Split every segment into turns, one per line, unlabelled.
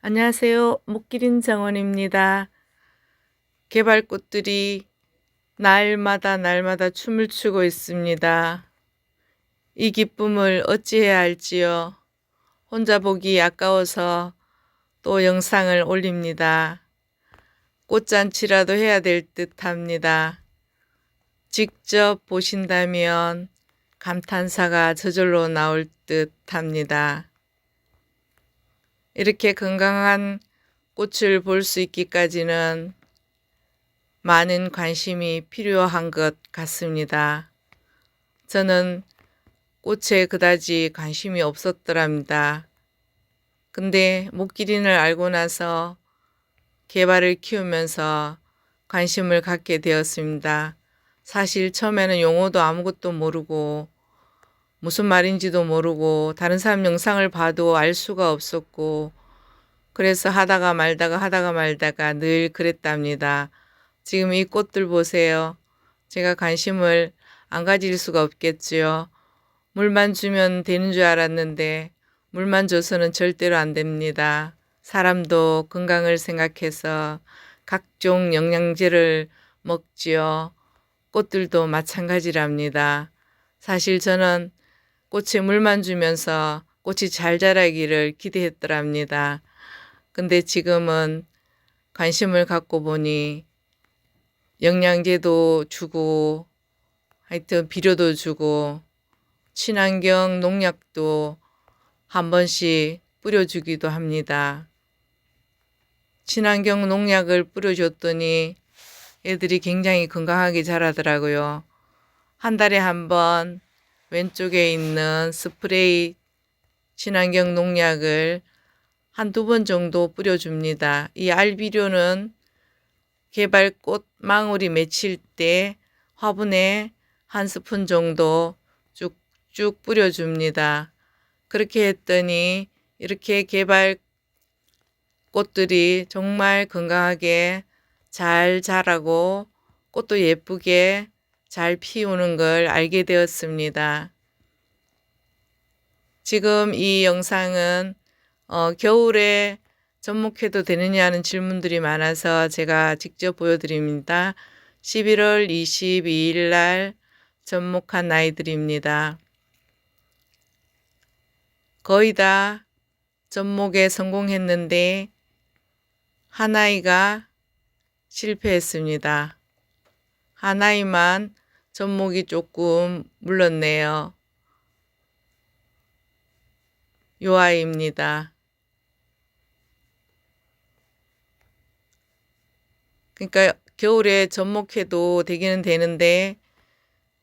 안녕하세요. 목기린 정원입니다. 개발꽃들이 날마다 날마다 춤을 추고 있습니다. 이 기쁨을 어찌해야 할지요. 혼자 보기 아까워서 또 영상을 올립니다. 꽃잔치라도 해야 될 듯 합니다. 직접 보신다면 감탄사가 저절로 나올 듯 합니다. 이렇게 건강한 꽃을 볼 수 있기까지는 많은 관심이 필요한 것 같습니다. 저는 꽃에 그다지 관심이 없었더랍니다. 근데 목기린을 알고 나서 개발을 키우면서 관심을 갖게 되었습니다. 사실 처음에는 용어도 아무것도 모르고 무슨 말인지도 모르고 다른 사람 영상을 봐도 알 수가 없었고 그래서 하다가 말다가 하다가 말다가 늘 그랬답니다. 지금 이 꽃들 보세요. 제가 관심을 안 가질 수가 없겠지요. 물만 주면 되는 줄 알았는데 물만 줘서는 절대로 안 됩니다. 사람도 건강을 생각해서 각종 영양제를 먹지요. 꽃들도 마찬가지랍니다. 사실 저는 꽃에 물만 주면서 꽃이 잘 자라기를 기대했더랍니다. 근데 지금은 관심을 갖고 보니 영양제도 주고 하여튼 비료도 주고 친환경 농약도 한 번씩 뿌려주기도 합니다. 친환경 농약을 뿌려줬더니 애들이 굉장히 건강하게 자라더라고요. 한 달에 한 번 왼쪽에 있는 스프레이 친환경 농약을 한두 번 정도 뿌려줍니다. 이 알비료는 개발꽃 망울이 맺힐 때 화분에 한 스푼 정도 쭉쭉 뿌려줍니다. 그렇게 했더니 이렇게 개발 꽃들이 정말 건강하게 잘 자라고 꽃도 예쁘게 잘 피우는 걸 알게 되었습니다. 지금 이 영상은 어, 겨울에 접목해도 되느냐는 질문들이 많아서 제가 직접 보여드립니다. 11월 22일 날 접목한 아이들입니다. 거의 다 접목에 성공했는데 한 아이가 실패했습니다. 한 아이만 접목이 조금 물렀네요. 요 아이입니다. 그러니까 겨울에 접목해도 되기는 되는데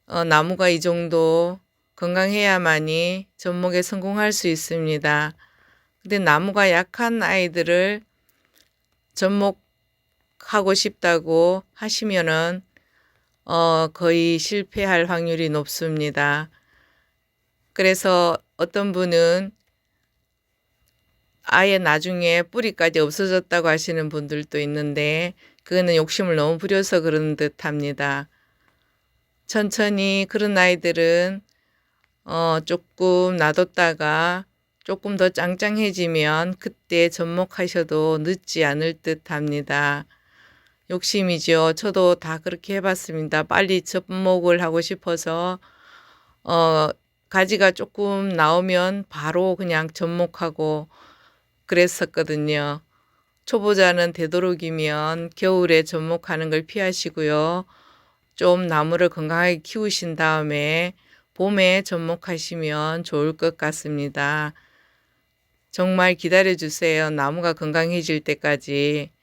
어, 나무가 이 정도 건강해야만이 접목에 성공할 수 있습니다. 근데 나무가 약한 아이들을 접목하고 싶다고 하시면은 어, 거의 실패할 확률이 높습니다. 그래서 어떤 분은 아예 나중에 뿌리까지 없어졌다고 하시는 분들도 있는데 그거는 욕심을 너무 부려서 그런 듯 합니다. 천천히 그런 아이들은 어, 조금 놔뒀다가 조금 더 짱짱해지면 그때 접목하셔도 늦지 않을 듯 합니다. 욕심이죠. 저도 다 그렇게 해봤습니다. 빨리 접목을 하고 싶어서 어, 가지가 조금 나오면 바로 그냥 접목하고 그랬었거든요. 초보자는 되도록이면 겨울에 접목하는 걸 피하시고요. 좀 나무를 건강하게 키우신 다음에 봄에 접목하시면 좋을 것 같습니다. 정말 기다려 주세요. 나무가 건강해질 때까지.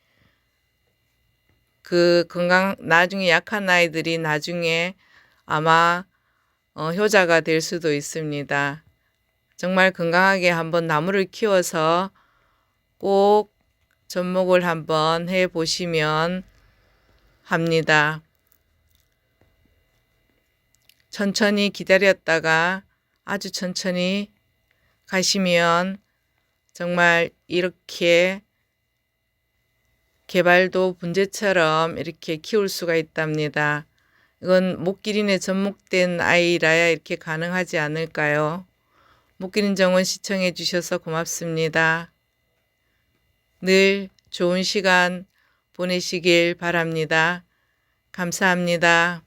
그 건강 나중에 약한 아이들이 나중에 아마 어, 효자가 될 수도 있습니다. 정말 건강하게 한번 나무를 키워서 꼭 접목을 한번 해 보시면 합니다. 천천히 기다렸다가 아주 천천히 가시면 정말 이렇게 개발도 분재처럼 이렇게 키울 수가 있답니다. 이건 목기린에 접목된 아이라야 이렇게 가능하지 않을까요? 목기린 정원 시청해 주셔서 고맙습니다. 늘 좋은 시간 보내시길 바랍니다. 감사합니다.